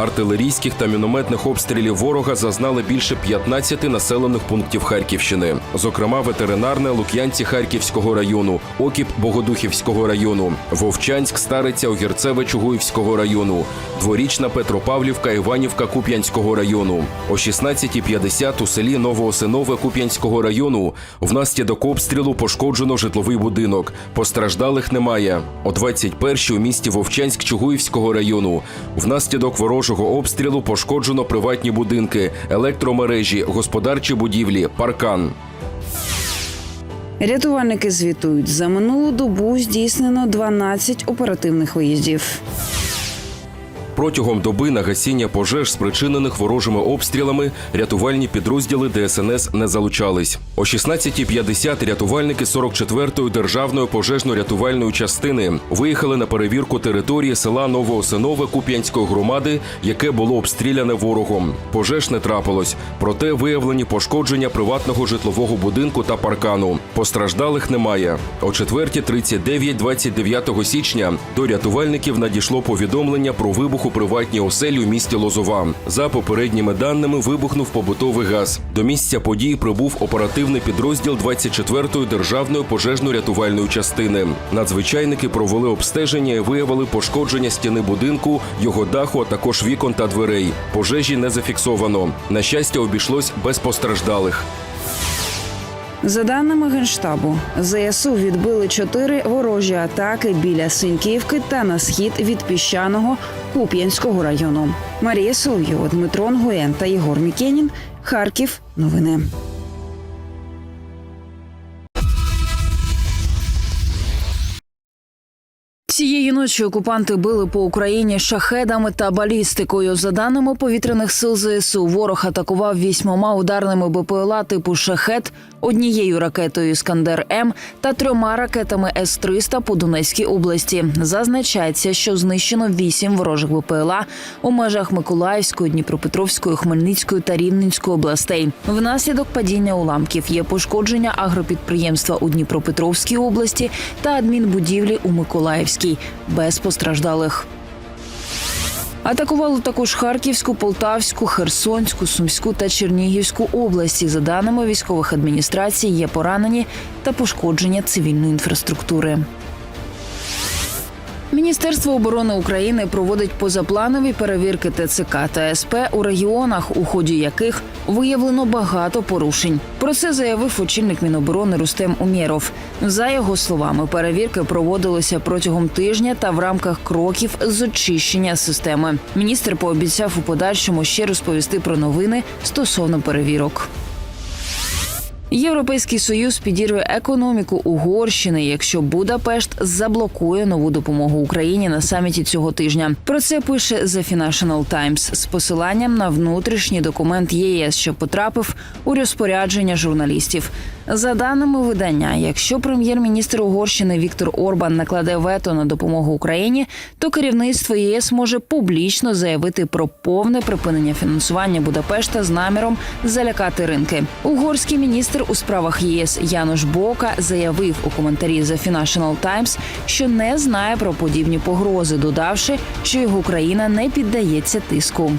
Артилерійських та мінометних обстрілів ворога зазнали більше 15 населених пунктів Харківщини, зокрема ветеринарне Лук'янці Харківського району, Окіп Богодухівського району, Вовчанськ, Стариця, Огірцеве Чугуївського району, дворічна Петропавлівка, Іванівка Куп'янського району. О 16.50 у селі Новоосинове Куп'янського району внаслідок обстрілу пошкоджено житловий будинок. Постраждалих немає. О 21.00 у місті Вовчанськ Чугуївського району внаслідок ворожого обстрілу пошкоджено приватні будинки, електромережі, господарчі будівлі, паркан. Рятувальники звітують, за минулу добу здійснено 12 оперативних виїздів. Протягом доби на гасіння пожеж, спричинених ворожими обстрілами, рятувальні підрозділи ДСНС не залучались. О 16.50 рятувальники 44-ї державної пожежно-рятувальної частини виїхали на перевірку території села Новоосинове Куп'янської громади, яке було обстріляне ворогом. Пожеж не трапилось, проте виявлені пошкодження приватного житлового будинку та паркану. Постраждалих немає. О 4.39 29 січня до рятувальників надійшло повідомлення про вибух приватній оселі у місті Лозова. За попередніми даними вибухнув побутовий газ. До місця події прибув оперативний підрозділ 24-ї державної пожежно-рятувальної частини. Надзвичайники провели обстеження і виявили пошкодження стіни будинку, його даху, а також вікон та дверей. Пожежі не зафіксовано. На щастя, обійшлось без постраждалих. За даними генштабу, ЗСУ відбили чотири ворожі атаки біля Синьківки та на схід від піщаного Куп'янського району. Марія Соловйова, Дмитро Нгуєн та Єгор Мікенін. Харків. Новини. Цієї ночі окупанти били по Україні шахедами та балістикою. За даними повітряних сил ЗСУ, ворог атакував вісьмома ударними БПЛА типу шахет, однією ракетою Іскандер М та трьома ракетами С-300 по Донецькій області. Зазначається, що знищено вісім ворожих БПЛА у межах Миколаївської, Дніпропетровської, Хмельницької та Рівненської областей. Внаслідок падіння уламків є пошкодження агропідприємства у Дніпропетровській області та адмінбудівлі у Миколаївській без постраждалих. Атакували також Харківську, Полтавську, Херсонську, Сумську та Чернігівську області. За даними військових адміністрацій, є поранені та пошкодження цивільної інфраструктури. Міністерство оборони України проводить позапланові перевірки ТЦК та СП у регіонах, у ході яких виявлено багато порушень. Про це заявив очільник Міноборони Рустем Умєров. За його словами, перевірки проводилися протягом тижня та в рамках кроків з очищення системи. Міністр пообіцяв у подальшому ще розповісти про новини стосовно перевірок. Європейський союз підірве економіку Угорщини, якщо Будапешт заблокує нову допомогу Україні на саміті цього тижня. Про це пише The Financial Times з посиланням на внутрішній документ ЄС, що потрапив у розпорядження журналістів. За даними видання, якщо прем'єр-міністр Угорщини Віктор Орбан накладе вето на допомогу Україні, то керівництво ЄС може публічно заявити про повне припинення фінансування Будапешта з наміром залякати ринки. Угорський міністр у справах ЄС Януш Бока заявив у коментарі The Financial Times, що не знає про подібні погрози, додавши, що його країна не піддається тиску.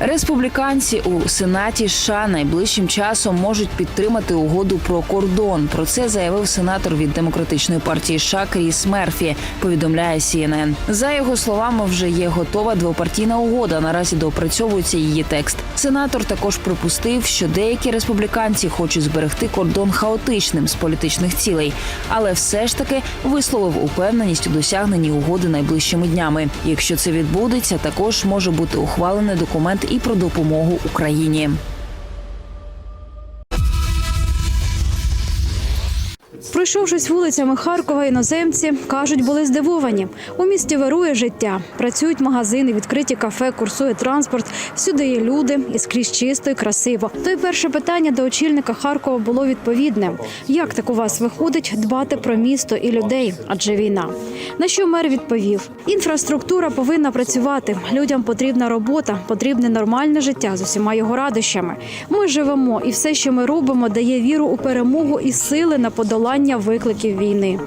Республіканці у сенаті США найближчим часом можуть підтримати угоду про кордон. Про це заявив сенатор від демократичної партії США Кріс Мерфі. Повідомляє CNN. За його словами, вже є готова двопартійна угода. Наразі доопрацьовується її текст. Сенатор також припустив, що деякі республіканці хочуть зберегти кордон хаотичним з політичних цілей, але все ж таки висловив упевненість у досягненні угоди найближчими днями. Якщо це відбудеться, також може бути ухвалений документ і про допомогу Україні. Пройшовшись вулицями Харкова, іноземці кажуть, були здивовані. У місті вирує життя. Працюють магазини, відкриті кафе, курсує транспорт. Всюди є люди і скрізь чисто і красиво. То й перше питання до очільника Харкова було відповідне: як так у вас виходить дбати про місто і людей? Адже війна. На що мер відповів: інфраструктура повинна працювати. Людям потрібна робота, потрібне нормальне життя з усіма його радощами. Ми живемо, і все, що ми робимо, дає віру у перемогу і сили на подолання розуміння викликів війни.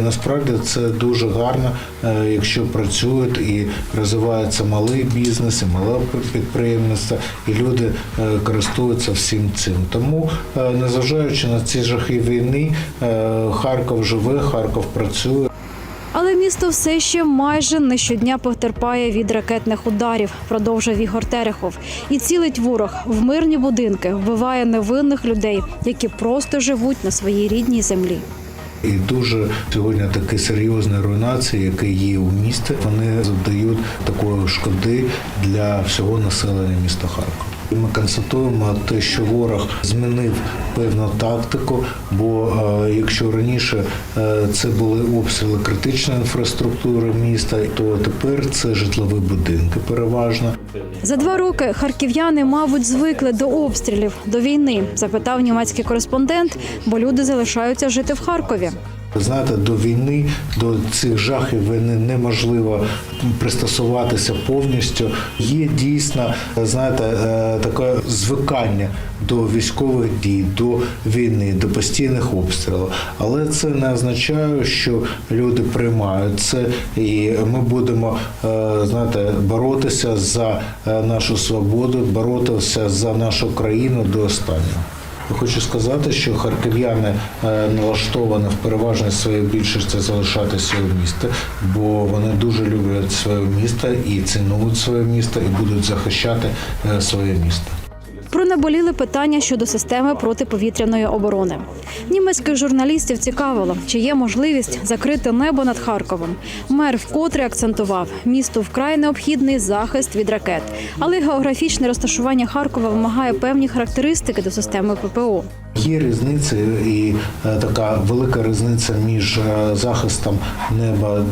Насправді це дуже гарно, е, якщо працюють і розвивається малий бізнес, і мале підприємництво, і люди е, користуються всім цим. Тому, е, незважаючи на ці жахи війни, Харков живе, Харків працює. Місто все ще майже не щодня потерпає від ракетних ударів, продовжив Ігор Терехов. І цілить ворог в мирні будинки, вбиває невинних людей, які просто живуть на своїй рідній землі. І дуже сьогодні такі серйозні руйнації, які є у місті, вони завдають такої шкоди для всього населення міста Харкова. І Ми констатуємо те, що ворог змінив певну тактику, бо е, якщо раніше е, це були обстріли критичної інфраструктури міста, то тепер це житлові будинки переважно. За два роки харків'яни, мабуть, звикли до обстрілів, до війни, запитав німецький кореспондент, бо люди залишаються жити в Харкові. Знаєте, до війни, до цих жахів війни неможливо пристосуватися повністю. Є дійсно, знаєте, е, таке звикання до військових дій, до війни, до постійних обстрілів. Але це не означає, що люди приймають це, і ми будемо е, знаєте, боротися за е, нашу свободу, боротися за нашу країну до останнього. Хочу сказати, що харків'яни е, налаштовані в переважній своїй більшості залишатися у місті, бо вони дуже люблять своє місто і цінують своє місто, і будуть захищати е, своє місто. Про наболіли питання щодо системи протиповітряної оборони. Німецьких журналістів цікавило, чи є можливість закрити небо над Харковом. Мер вкотре акцентував, місту вкрай необхідний захист від ракет, але географічне розташування Харкова вимагає певні характеристики до системи ППО. Є різниця і е, така велика різниця між е, захистом неба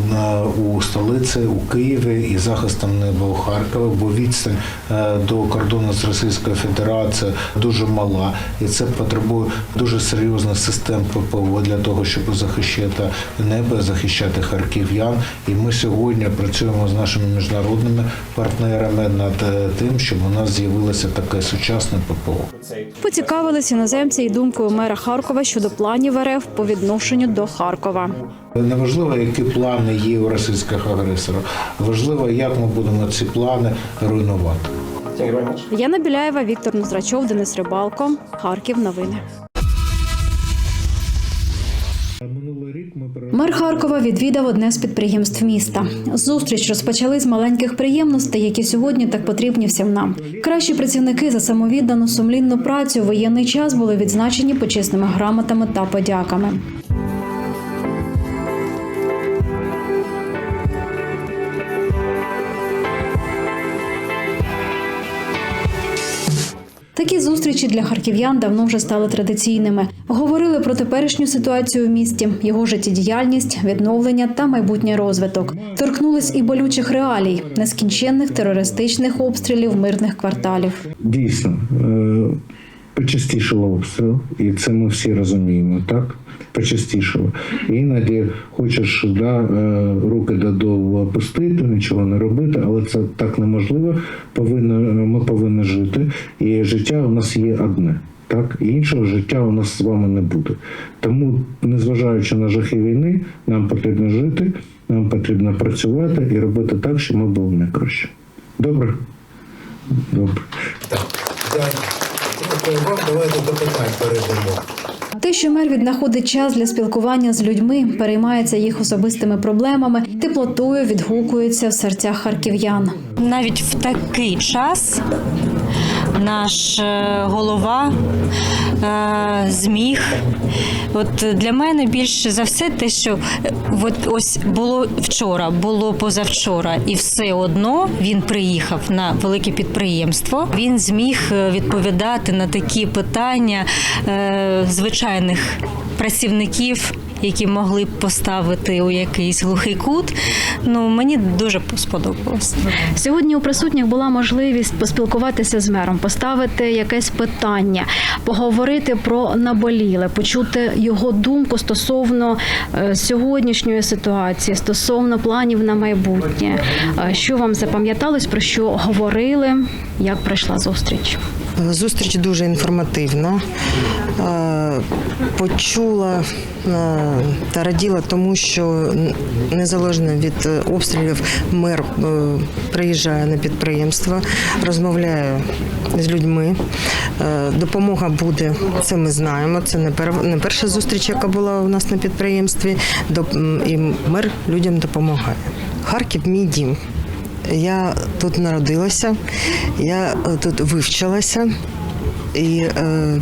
у столиці у Києві і захистом неба у Харкові, бо відстань е, до кордону з Російською Федерацією дуже мала, і це потребує дуже серйозних систем ППО для того, щоб захищати небо, захищати харків'ян. І ми сьогодні працюємо з нашими міжнародними партнерами над е, тим, щоб у нас з'явилося таке сучасне ППО. Поцікавились іноземці і думкою мера Харкова щодо планів РФ по відношенню до Харкова. Неважливо, які плани є у російських агресорів. Важливо, як ми будемо ці плани руйнувати. Яна Біляєва, Віктор Нозрачов, Денис Рибалко. Харків. Новини. Мер Харкова відвідав одне з підприємств міста. Зустріч розпочали з маленьких приємностей, які сьогодні так потрібні всім нам. Кращі працівники за самовіддану сумлінну працю в воєнний час були відзначені почесними грамотами та подяками. Такі зустрічі для харків'ян давно вже стали традиційними. Говорили про теперішню ситуацію в місті, його життєдіяльність, відновлення та майбутній розвиток. Торкнулись і болючих реалій, нескінченних терористичних обстрілів мирних кварталів. дійсно е, почастішало обстріл, і це ми всі розуміємо, так? Почастішало. Іноді хочеш да, е, руки додолу опустити, нічого не робити, але це так неможливо. Повинно, ми повинні жити, і життя у нас є одне. Так, і іншого життя у нас з вами не буде. Тому, незважаючи на жахи війни, нам потрібно жити, нам потрібно працювати і робити так, щоб ми були найкраще. Добре? Добре. Дякую вам. Давайте до питань перейдемо. Те, що мер віднаходить час для спілкування з людьми, переймається їх особистими проблемами, теплотою відгукується в серцях харків'ян. навіть в такий час наш е, голова е, зміг. От для мене більше за все те, що е, от ось було вчора, було позавчора, і все одно він приїхав на велике підприємство. Він зміг відповідати на такі питання звичайних працівників. Які могли б поставити у якийсь глухий кут, ну мені дуже сподобалось. Сьогодні у присутніх була можливість поспілкуватися з мером, поставити якесь питання, поговорити про наболіле, почути його думку стосовно е, сьогоднішньої ситуації, стосовно планів на майбутнє. Е, Що вам запам'яталось, про що говорили, як пройшла зустріч? Зустріч дуже інформативна. Е, Почула е, та раділа тому, що незалежно від е, обстрілів мер приїжджає на підприємство, розмовляє з людьми. Допомога буде, це ми знаємо. Це не пер- перша зустріч, яка була у нас на підприємстві. І мер людям допомагає. Харків мій дім. Я тут народилася, я е, тут вивчилася, і е,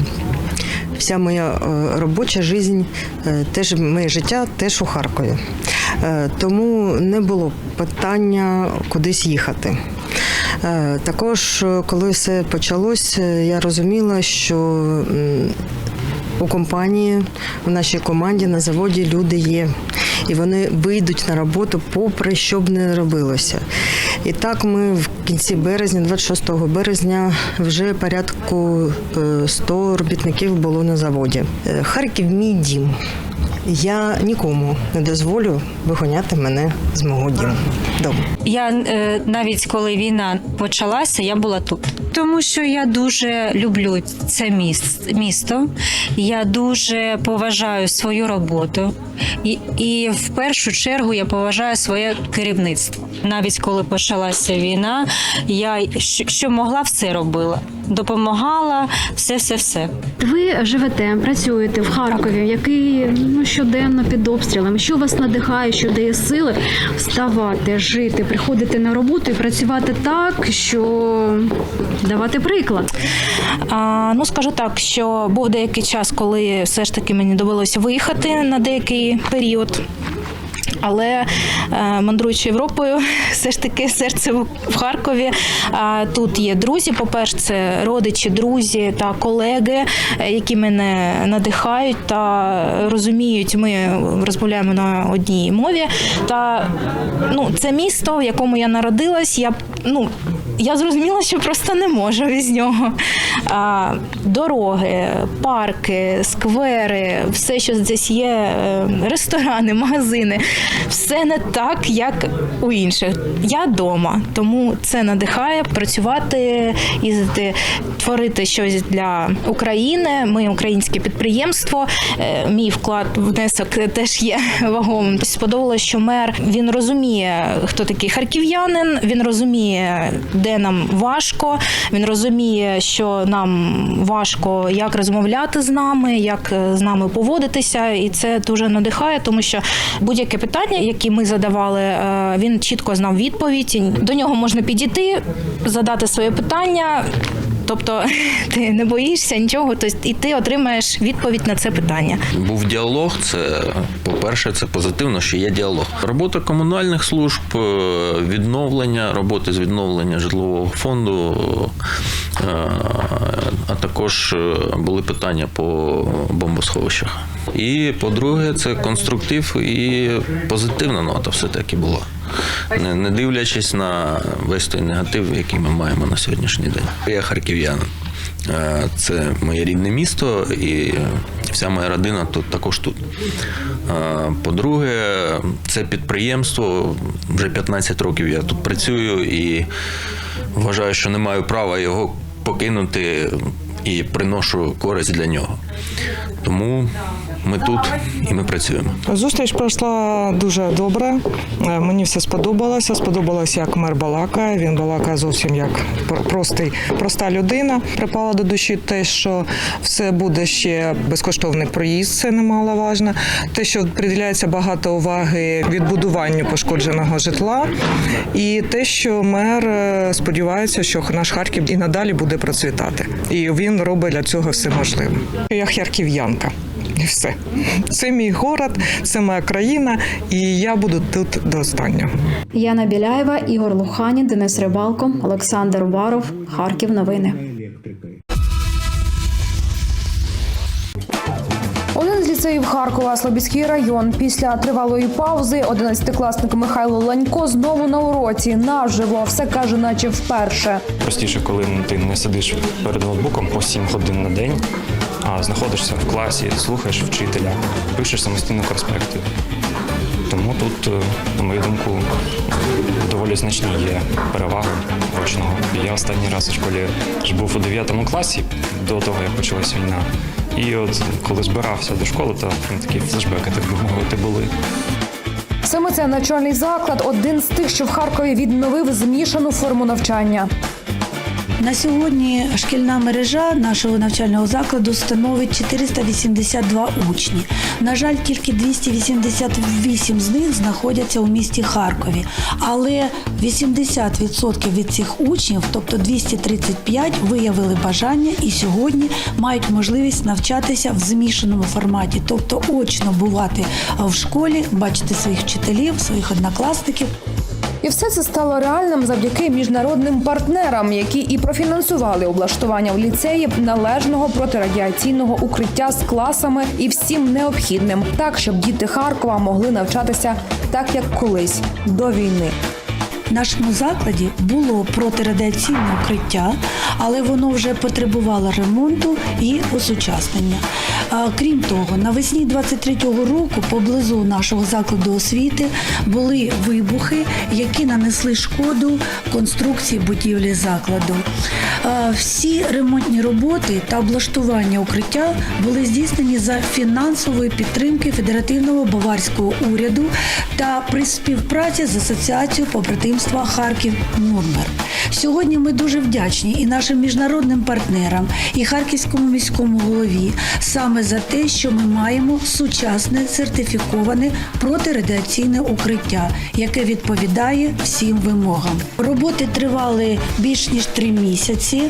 вся моя е, робоча життя, е, теж моє життя теж у Харкові. Е, тому не було питання кудись їхати. Е, Також, коли все почалось, я розуміла, що у компанії, в нашій команді на заводі люди є. І вони вийдуть на роботу, попри що б не робилося. І так ми в кінці березня, 26 березня, вже порядку е, 100 робітників було на заводі. Е, Харків мій дім. Я нікому не дозволю виганяти мене з мого дому. Дому. Я е, навіть коли війна почалася, я була тут. Тому що я дуже люблю це міс- місто. Я дуже поважаю свою роботу. І, і в першу чергу я поважаю своє керівництво. Навіть коли почалася війна, я що могла, все робила. Допомагала, все, все, все. Ви живете, працюєте в Харкові, який ну щоденно під обстрілами. Що вас надихає, що дає сили вставати, жити, приходити на роботу і працювати так, що давати приклад. А, ну скажу так, що був деякий час, коли все ж таки мені довелося виїхати на деякий період. Але е, мандруючи Європою, все ж таки серце в Харкові. А тут є друзі. По-перше, це родичі, друзі та колеги, е, які мене надихають та розуміють. Ми розмовляємо на одній мові. Та ну, це місто, в якому я народилась. Я ну я зрозуміла, що просто не можу без нього. А, дороги, парки, сквери, все, що здесь є, е, ресторани, магазини, все не так, як у інших. Я вдома, тому це надихає працювати, їздити, творити щось для України. Ми українське підприємство. Е, Мій вклад внесок теж є вагомим. Сподобалося, що мер він розуміє, хто такий харків'янин. Він розуміє, де нам важко. Він розуміє, що нам важко як розмовляти з нами, як е, з нами поводитися, і це дуже надихає, тому що будь-яке питання, яке ми задавали, е, він чітко знав відповідь. До нього можна підійти, задати своє питання. Тобто ти не боїшся нічого, тобто, і ти отримаєш відповідь на це питання. Був діалог. Це по-перше, це позитивно, що є діалог. Робота комунальних служб, е, відновлення, роботи з відновлення житлового фонду, е, а також е, були питання по бомбосховищах. І по-друге, це конструктив і позитивна нота все-таки була. Не, не дивлячись на весь той негатив, який ми маємо на сьогоднішній день. Я харків'янин. Е, Це моє рідне місто, і вся моя родина тут також тут. Е, По-друге, це підприємство. Вже 15 років я тут працюю і вважаю, що не маю права його покинути і приношу користь для нього. Тому ми тут і ми працюємо. Зустріч пройшла дуже добре. Е, Мені все сподобалося. Сподобалося, як мер балакає. Він балакає зовсім як пр- простий, проста людина. Припала до душі те, що все буде ще безкоштовний проїзд, це немаловажно. Те, що приділяється багато уваги відбудуванню пошкодженого житла, і те, що мер е, сподівається, що наш Харків і надалі буде процвітати. І він робить для цього все можливе. Я харків'янка. І все. Це мій город, це моя країна, і я буду тут до останнього. Яна Біляєва, Ігор Луханін, Денис Рибалко, Олександр Варов, Харків. Новини. Один з ліцеїв Харкова, Слобідський район. Після тривалої паузи 11-класник Михайло Ланько знову на уроці. Наживо все каже, наче вперше. Простіше, коли ти не сидиш перед ноутбуком по 7 годин на день, а знаходишся в класі, слухаєш вчителя, пишеш самостійно конспекти. Тому тут, е, на мою думку, доволі значні є переваги очного. Я останній раз у школі був у 9 класі до того, як почалася війна. І от коли збирався до школи, то ну, такі флешбеки, так би мовити, були. Саме цей навчальний заклад один з тих, що в Харкові відновив змішану форму навчання. На сьогодні шкільна мережа нашого навчального закладу становить 482 учні. На жаль, тільки 288 з них знаходяться у місті Харкові. Але 80% від цих учнів, тобто 235, виявили бажання і сьогодні мають можливість навчатися в змішаному форматі, тобто очно бувати в школі, бачити своїх вчителів, своїх однокласників. І все це стало реальним завдяки міжнародним партнерам, які і профінансували облаштування в ліцеї належного протирадіаційного укриття з класами і всім необхідним, так щоб діти Харкова могли навчатися так, як колись до війни. В нашому закладі було протирадіаційне укриття, але воно вже потребувало ремонту і осучаснення. Крім того, навесні 23-го року поблизу нашого закладу освіти були вибухи, які нанесли шкоду конструкції будівлі закладу. Всі ремонтні роботи та облаштування укриття були здійснені за фінансової підтримки федеративного баварського уряду та при співпраці з асоціацією побратимства Харків Нурмер. Сьогодні ми дуже вдячні і нашим міжнародним партнерам, і харківському міському голові саме за те, що ми маємо сучасне сертифіковане протирадіаційне укриття, яке відповідає всім вимогам. Роботи тривали більш ніж три місяці.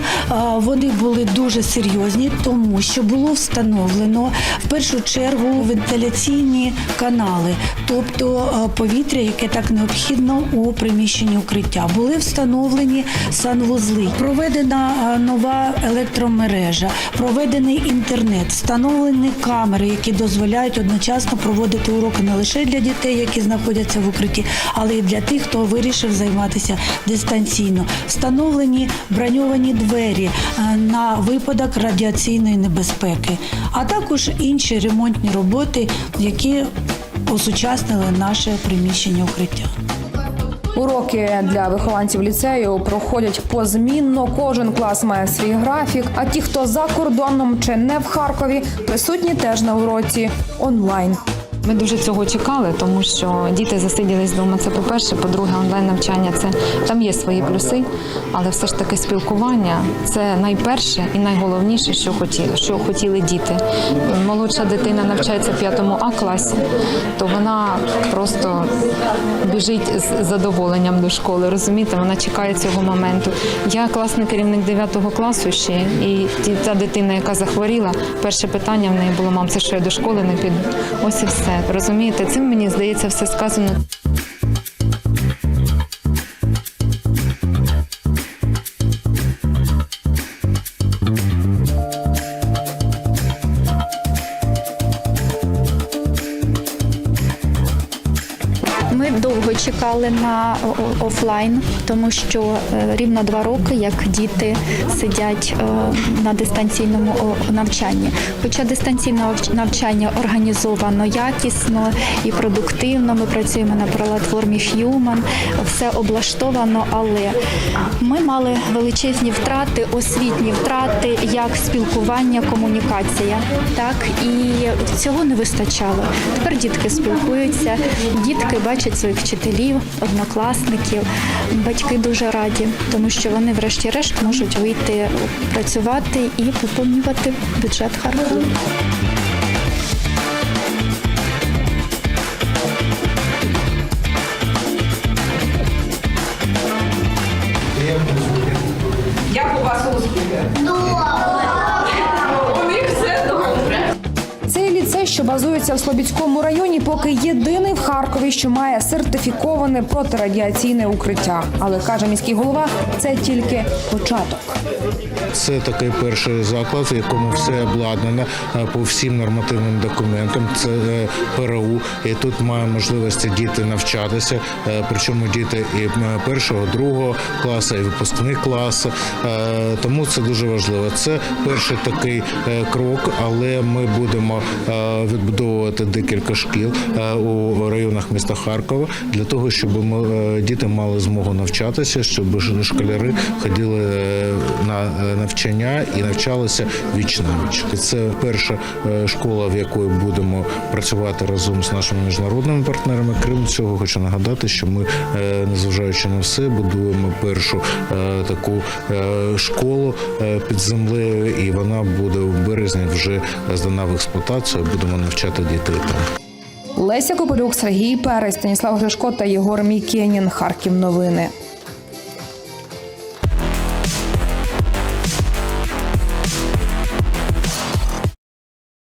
Вони були дуже серйозні, тому що було встановлено в першу чергу вентиляційні канали, тобто повітря, яке так необхідно у приміщенні укриття. Були встановлені санвузли, проведена нова електромережа, проведений інтернет, встановлені камери, які дозволяють одночасно проводити уроки не лише для дітей, які знаходяться в укритті, але й для тих, хто вирішив займатися дистанційно. Встановлені броньовані двері е, на випадок радіаційної небезпеки, а також інші ремонтні роботи, які осучаснили наше приміщення укриття. Уроки для вихованців ліцею проходять позмінно. Кожен клас має свій графік. А ті, хто за кордоном чи не в Харкові, присутні теж на уроці онлайн. Ми дуже цього чекали, тому що діти засиділись вдома. Це по-перше. По-друге, онлайн навчання це там є свої плюси, але все ж таки спілкування це найперше і найголовніше, що хотіли, що хотіли діти. Молодша дитина навчається в п'ятому А класі, то вона просто біжить з задоволенням до школи. Розумієте, вона чекає цього моменту. Я класний керівник 9 класу ще, і та дитина, яка захворіла, перше питання в неї було: мам, це що я до школи не піду? Ось і все. Розумієте, цим мені здається все сказано. Чекали на офлайн, тому що е, рівно два роки, як діти сидять е, на дистанційному навчанні. Хоча дистанційне навчання організовано якісно і продуктивно. Ми працюємо на платформі Human, все облаштовано, але ми мали величезні втрати, освітні втрати, як спілкування, комунікація. Так і цього не вистачало. Тепер дітки спілкуються, дітки бачать своїх вчителів, однокласників. Батьки дуже раді, тому що вони, врешті-решт, можуть вийти працювати і поповнювати бюджет Харкова. Що базується в Слобідському районі, поки єдиний в Харкові, що має сертифіковане протирадіаційне укриття. Але каже міський голова, це тільки початок. Це такий перший заклад, в якому все обладнано е, по всім нормативним документам. Це е, ПРУ, і тут мають можливості діти навчатися. е, Причому діти і першого, другого класу, і випускник класу. Тому це дуже важливо. Це перший такий крок, але ми будемо відбудовувати декілька шкіл е, у районах міста Харкова для того, щоб ми, е, діти мали змогу навчатися, щоб школяри ходили е, на навчання і навчалися віч Це перша школа, в якої будемо працювати разом з нашими міжнародними партнерами. Крім цього, хочу нагадати, що ми, незважаючи на все, будуємо першу таку школу під землею, і вона буде в березні вже здана в експлуатацію. Будемо навчати дітей там. Леся Копилюк, Сергій Перець, Станіслав Гришко та Єгор Мікенін. Харків новини.